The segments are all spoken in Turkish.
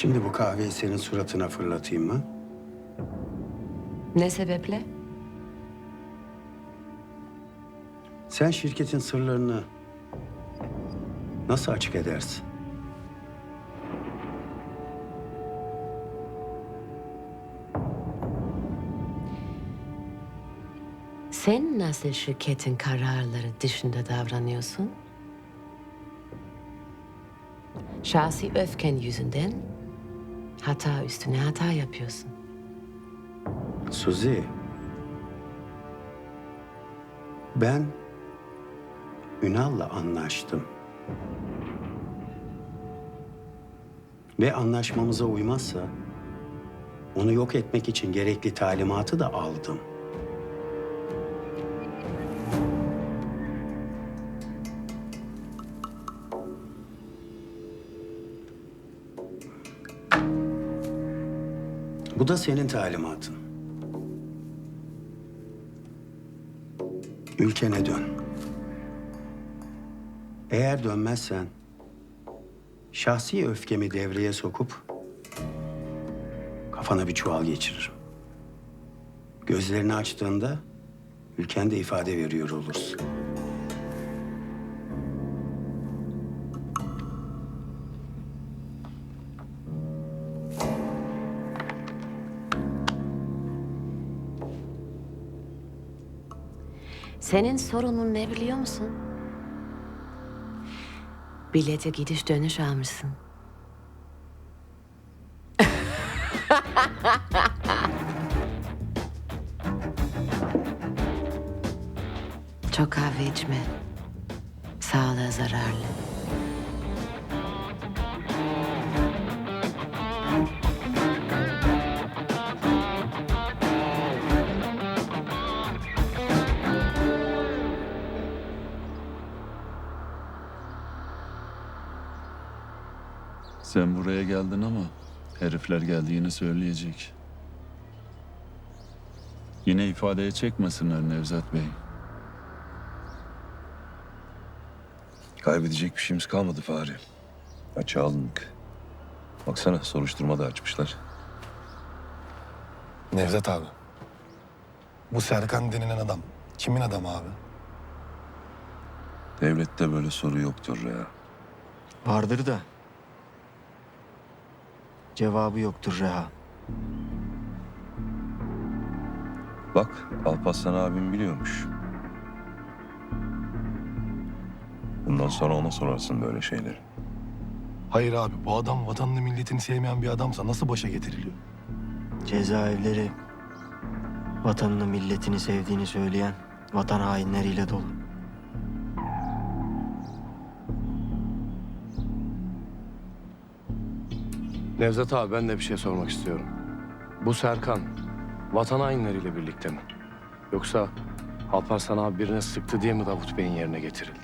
Şimdi bu kahveyi senin suratına fırlatayım mı? Ne sebeple? Sen şirketin sırlarını nasıl açık edersin? Sen nasıl şirketin kararları dışında davranıyorsun? Şahsi öfken yüzünden hata üstüne hata yapıyorsun. Suzi. Ben Ünal'la anlaştım. Ve anlaşmamıza uymazsa onu yok etmek için gerekli talimatı da aldım. Bu da senin talimatın. Ülkene dön. Eğer dönmezsen şahsi öfkemi devreye sokup kafana bir çuval geçiririm. Gözlerini açtığında ülkende ifade veriyor olursun. Senin sorunun ne biliyor musun? Bilete gidiş dönüş almışsın. Çok kahve içme. Sağlığa zararlı. Sen buraya geldin ama herifler geldiğini söyleyecek. Yine ifadeye çekmesinler Nevzat Bey. Kaybedecek bir şeyimiz kalmadı Fahri. Açığa alındık. Baksana soruşturma da açmışlar. Nevzat abi. Bu Serkan denilen adam kimin adamı abi? Devlette böyle soru yoktur ya. Vardır da. Cevabı yoktur Reha. Bak Alparslan abim biliyormuş. Bundan sonra ona sorarsın böyle şeyleri. Hayır abi bu adam vatanını milletini sevmeyen bir adamsa nasıl başa getiriliyor? Cezaevleri vatanını milletini sevdiğini söyleyen vatan hainleriyle dolu. Nevzat abi ben de bir şey sormak istiyorum. Bu Serkan vatan hainleriyle birlikte mi? Yoksa Alparslan abi birine sıktı diye mi Davut Bey'in yerine getirildi?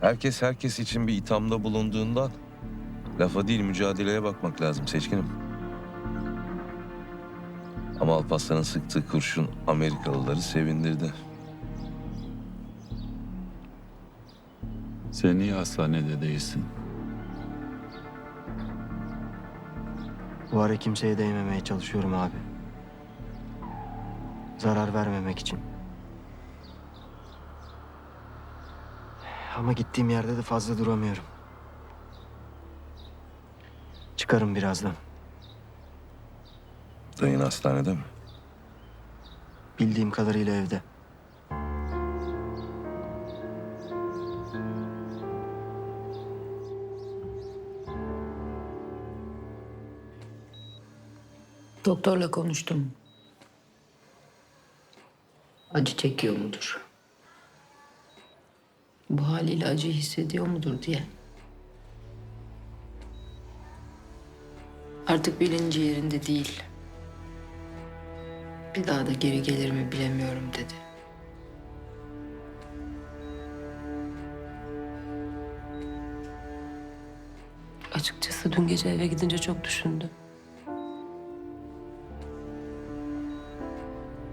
Herkes herkes için bir ithamda bulunduğundan lafa değil mücadeleye bakmak lazım seçkinim. Ama Alparslan'ın sıktığı kurşun Amerikalıları sevindirdi. Sen niye hastanede değilsin? Bu ara kimseye değmemeye çalışıyorum abi. Zarar vermemek için. Ama gittiğim yerde de fazla duramıyorum. Çıkarım birazdan. Dayın hastanede mi? Bildiğim kadarıyla evde. Doktorla konuştum. Acı çekiyor mudur? Bu haliyle acı hissediyor mudur diye. Artık bilinci yerinde değil. Bir daha da geri gelir mi bilemiyorum dedi. Açıkçası dün gece eve gidince çok düşündüm.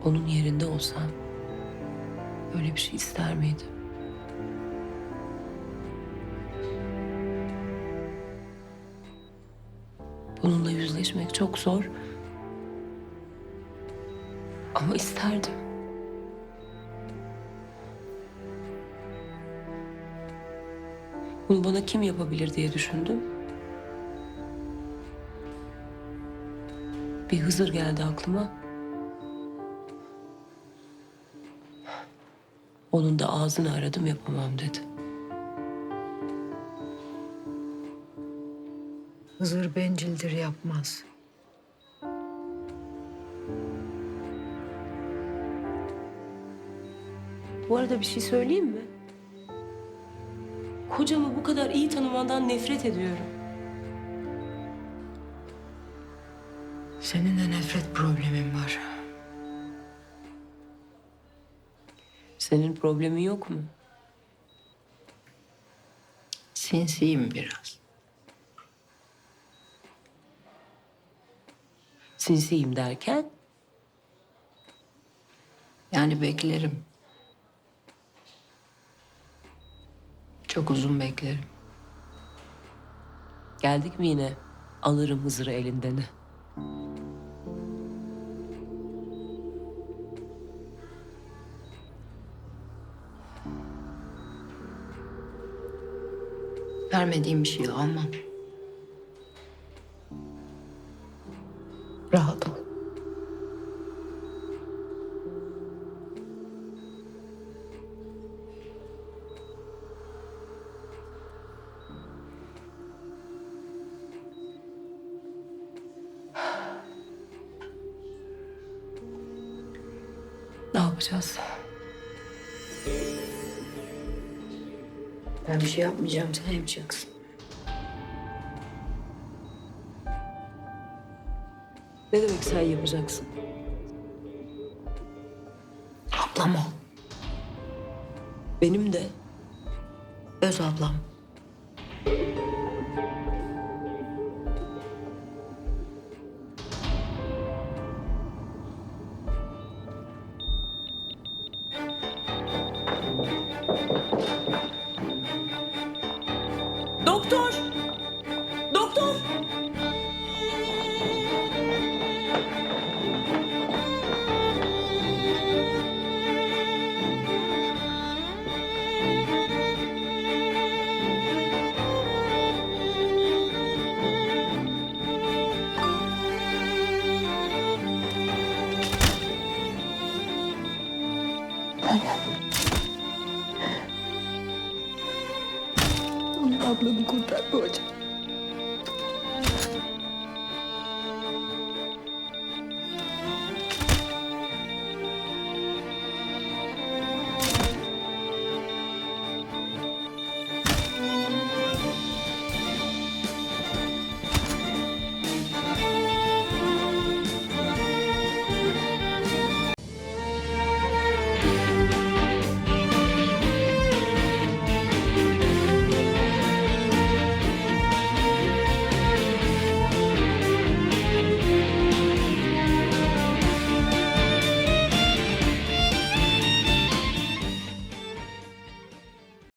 Onun yerinde olsam böyle bir şey ister miydim? Bununla yüzleşmek çok zor. Ama isterdim. Bunu bana kim yapabilir diye düşündüm. Bir Hızır geldi aklıma. Onun da ağzını aradım yapamam dedi. Hızır bencildir yapmaz. Bu arada bir şey söyleyeyim mi? Kocamı bu kadar iyi tanımandan nefret ediyorum. Senin de nefret problemin var. Senin problemin yok mu? Sinsiyim biraz. Sinsiyim derken Yani beklerim. Çok uzun beklerim. geldik mi yine alırım Hızır'ı elinden. Vermediğim bir şeyi almam. Rahat ol. Ne yapacağız? Ben bir şey yapmayacağım, sen yapacaksın. Ne demek sen yapacaksın? Ablam ol. Benim de Öz ablam. problem contrat, Roger.